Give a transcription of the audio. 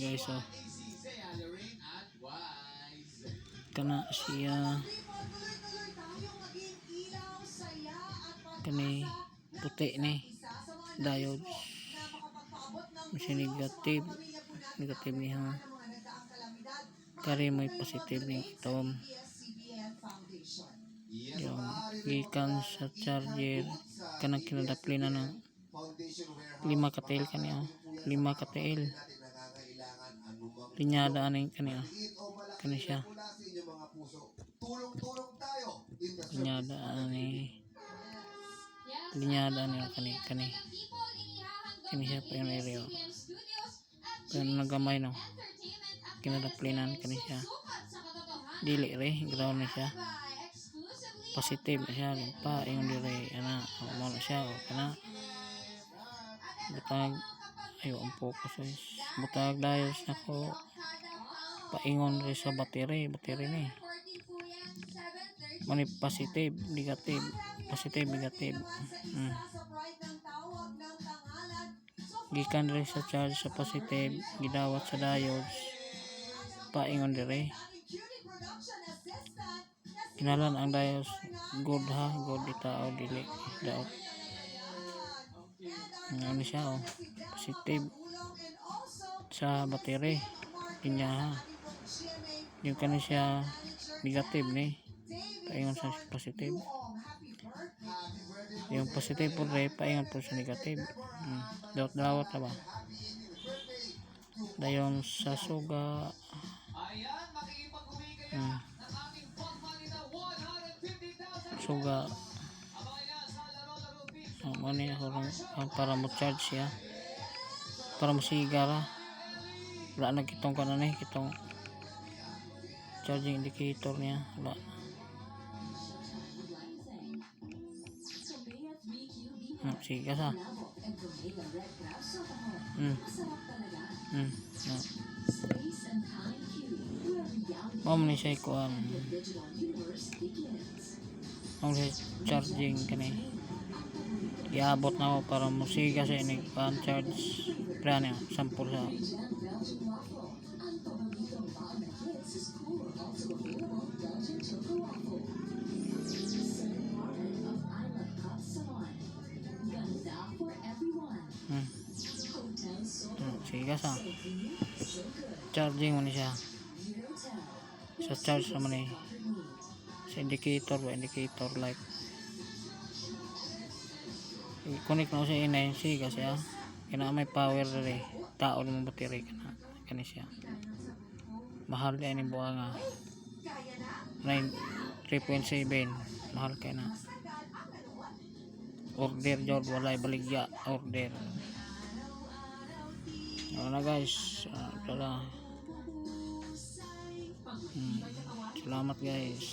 guys oh. Kana siya. Kani puti ni diode kasi negative. Negative niya kari may positive ni itom yung gikan sa charger. Kanang kinadapli na ng lima ka tail kaniya lima ka tail linyada ani kaniya kani siya. Linyada ani linyada ani kani kani kini siya pa yung area pero nagamay no kinadaplinan kani siya. Dili re ground na siya. Positive siya pa yung dire ana na siya o kana butag ayo ang focus guys butag dayos na ko paingon rin sa battery battery ni. Mani positive negative positive negative. Hmm. gikan rin sa charge sa positive gidawat sa diodes. Paingon dire kinalan ang diodes. Good ha? Good ita o dili daot ano siya oh? Positive. Sa battery inya ha yung kani siya negative ni. Paingon sa positive. Yung positive po rin paingon po sa negative. Hmm. dawat dawat na ba? Dayon sa suga. Hmm. suga. Um, ano ah, para mo charge siya. Para mo sigara wala na kitong kanan eh kitong charging indicator niya wala hmm, sige sa hmm. Hmm. No. Mao man ni siya kuan. Mao siya charging kani. Iabot na ako para musiga sa ini kuan charge. Prana sampul sa. Sa. Charging mo ni siya. Sa charge naman eh. Sa indicator? Indicator light. I-connect na ko sa inay. Sige kasi ah. Kina may power rin. Tao naman battery ka na. Kani siya. Mahal din yung buha nga. 9 3.7 mahal kay na order jod walay baligya order ano na guys. Uh, tala hmm. salamat guys